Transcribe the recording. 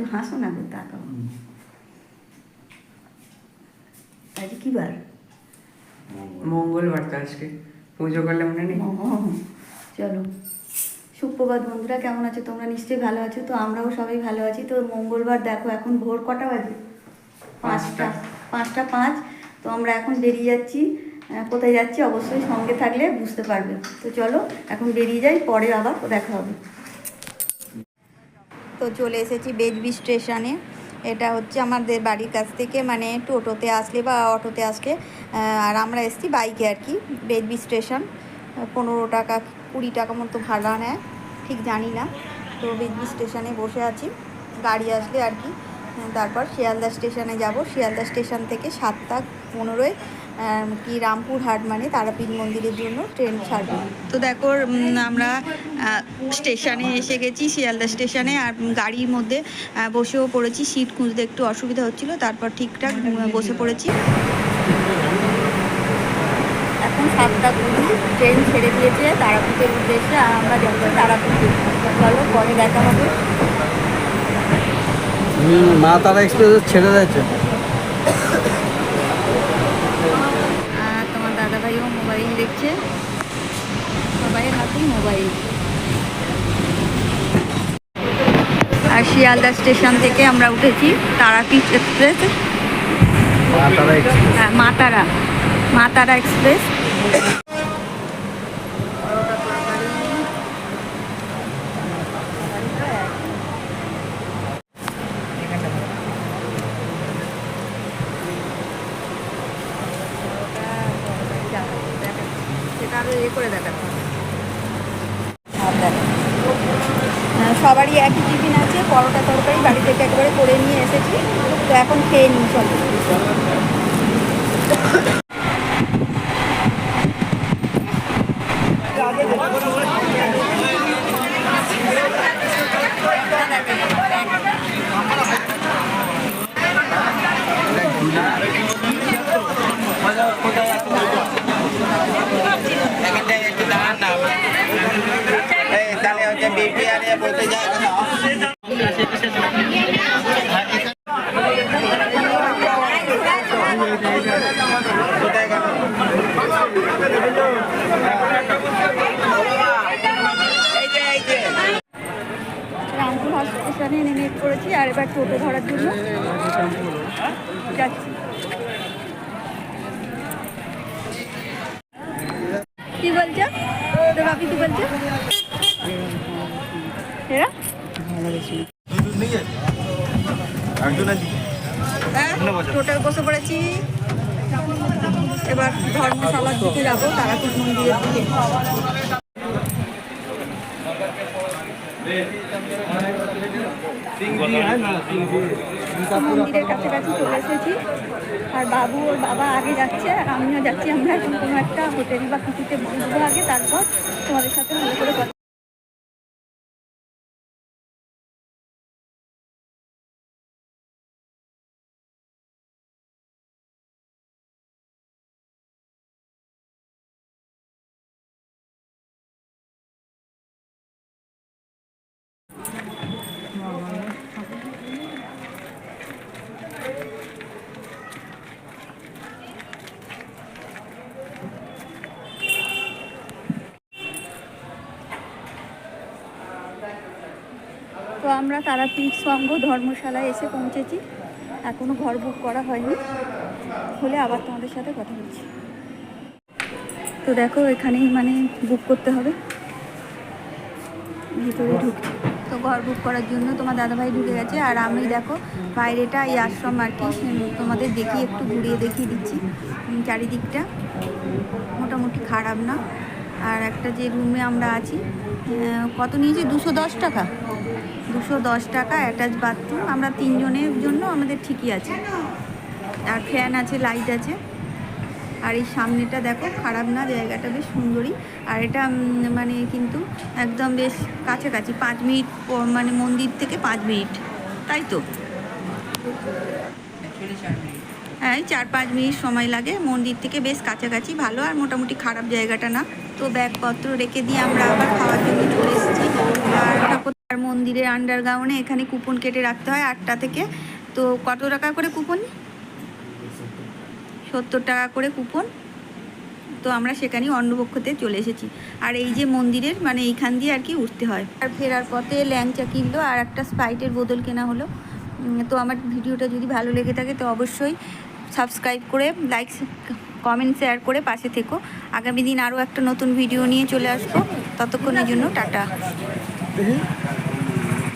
একটু হাসো না গো তাকাও। আজ কি বার? মঙ্গলবার তো আজকে। পুজো করলে মনে নেই? চলো। সুপ্রভাত বন্ধুরা কেমন আছো? তোমরা নিশ্চয়ই ভালো আছো। তো আমরাও সবাই ভালো আছি। তো মঙ্গলবার দেখো এখন ভোর কটা বাজে? পাঁচটা। পাঁচটা। পাঁচ। তো আমরা এখন বেরিয়ে যাচ্ছি। কোথায় যাচ্ছি? অবশ্যই সঙ্গে থাকলে বুঝতে পারবে। তো চলো এখন বেরিয়ে যাই পরে আবার দেখা হবে। তো চলে এসেছি বেজবি স্টেশনে। এটা হচ্ছে আমাদের বাড়ির কাছ থেকে মানে টোটোতে আসলে বা অটোতে আসলে আর আমরা এসেছি বাইকে আর কি, বেজবি স্টেশন। পনেরো টাকা, কুড়ি টাকা মতো ভাড়া নেয়, ঠিক জানি না। তো বেজবি স্টেশনে বসে আছি, গাড়ি আসলে আর কি। তারপর শিয়ালদা স্টেশনে যাব। শিয়ালদা স্টেশন থেকে সাতটা পনেরোয় কি রামপুরহাট মানে তারাপীঠ মন্দিরের জন্য ট্রেন ছাড়বে। তো দেখো আমরা স্টেশনে এসে গেছি শিয়ালদা স্টেশনে আর গাড়ির মধ্যে বসেও পড়েছি। সিট খুঁজতে একটু অসুবিধা হচ্ছিল তারপর ঠিকঠাক বসে পড়েছি। এখন সাতটা কুড়ি ট্রেন ছেড়ে দিয়েছে তারাপীঠের উদ্দেশ্যে আমরা যাব তারাপীঠ চলো পরে দেখা হবে। মা তারা এক্সপ্রেস ছেড়ে দিয়েছে আর তোমার দাদাভাইও মোবাইল দেখছে সবাইয়ের হাতেই মোবাইল আর শিয়ালদা স্টেশন থেকে আমরা উঠেছি তারাপীঠ এক্সপ্রেস। এক্সপ্রেস। হ্যাঁ মাতারা। মাতারা এক্সপ্রেস। করে দেখাতে হবে। আর দেখো। হ্যাঁ, সবারই একই টিফিন আছে, পরোটা তরকারি বাড়ি থেকে একবারে করে নিয়ে এসেছি। তো এখন খেয়ে নিই, চলো। এই তাহলে হচ্ছে বিপি আর এ বলতে যায় কেন কোথায় গেল এই যে এই যে রামপুর স্টেশনে নেমে পড়েছি আর এবার টোটো ধরার জন্য। যাচ্ছি। কি বলছো? তো বাপি কি বলছো? হ্যাঁ টোটায় বসে পড়েছি। এবার ধর্মশালার দিকে যাব, তারাপীঠ মন্দিরের দিকে। মন্দিরের কাছাকাছি চলে এসেছি। আর বাবু ওর বাবা আগে যাচ্ছে, আর আমিও যাচ্ছি। আমরা কোনো একটা হোটেল বা কিছুতে বসবো আগে, তারপর তোমাদের সাথে ভালো করে তো আমরা তারাপীঠ সংঘ ধর্মশালায় এসে পৌঁছেছি। এখনও ঘর বুক করা হয়নি। হলে আবার তোমাদের সাথে কথা বলছি তো দেখো, এখানেই মানে বুক করতে হবে। ভিতরে ঢুকছি। তো ঘর বুক করার জন্য তোমার দাদাভাই ঢুকে গেছে। আর আমি দেখো, বাইরেটা এই আশ্রম আর কি তোমাদের দেখিয়ে একটু ঘুরিয়ে দেখিয়ে দিচ্ছি। চারিদিকটা মোটামুটি খারাপ না। আর একটা যে রুমে আমরা আছি কত নিয়েছি? দুশো দশ টাকা। দুশো দশ টাকা অ্যাটাচ বাথরুম আমরা তিনজনের জন্য আমাদের ঠিকই আছে। আর ফ্যান আছে লাইট আছে। আর এই সামনেটা দেখো, খারাপ না, জায়গাটা বেশ সুন্দরই আর এটা মানে কিন্তু একদম বেশ কাছাকাছি, পাঁচ মিনিট মানে মন্দির থেকে পাঁচ মিনিট। তাই তো? এই চার পাঁচ মিনিট সময় লাগে। মন্দির থেকে বেশ কাছাকাছি, ভালো আর মোটামুটি খারাপ জায়গাটা না। তো ব্যাগপত্র রেখে দিয়ে আমরা আবার খাওয়ার জন্য চলে এসেছি। আর ঠাকুর মন্দিরের আন্ডারগ্রাউন্ডে এখানে কুপন কেটে রাখতে হয় আটটা থেকে। তো কত টাকা করে কুপন সত্তর টাকা করে কুপন তো আমরা সেখানেই অন্নপক্ষতে চলে এসেছি। আর এই যে মন্দিরের মানে এইখান দিয়ে আর কি উঠতে হয়। আর ফেরার পথে ল্যাংচা কিনলো আর একটা স্প্রাইটের বোতল কেনা হলো। তো আমার ভিডিওটা যদি ভালো লেগে থাকে, তো অবশ্যই সাবস্ক্রাইব করে লাইক কমেন্ট শেয়ার করে পাশে থেকো। আগামী দিন আরও একটা নতুন ভিডিও নিয়ে চলে আসব। ততক্ষণের জন্য টাটা।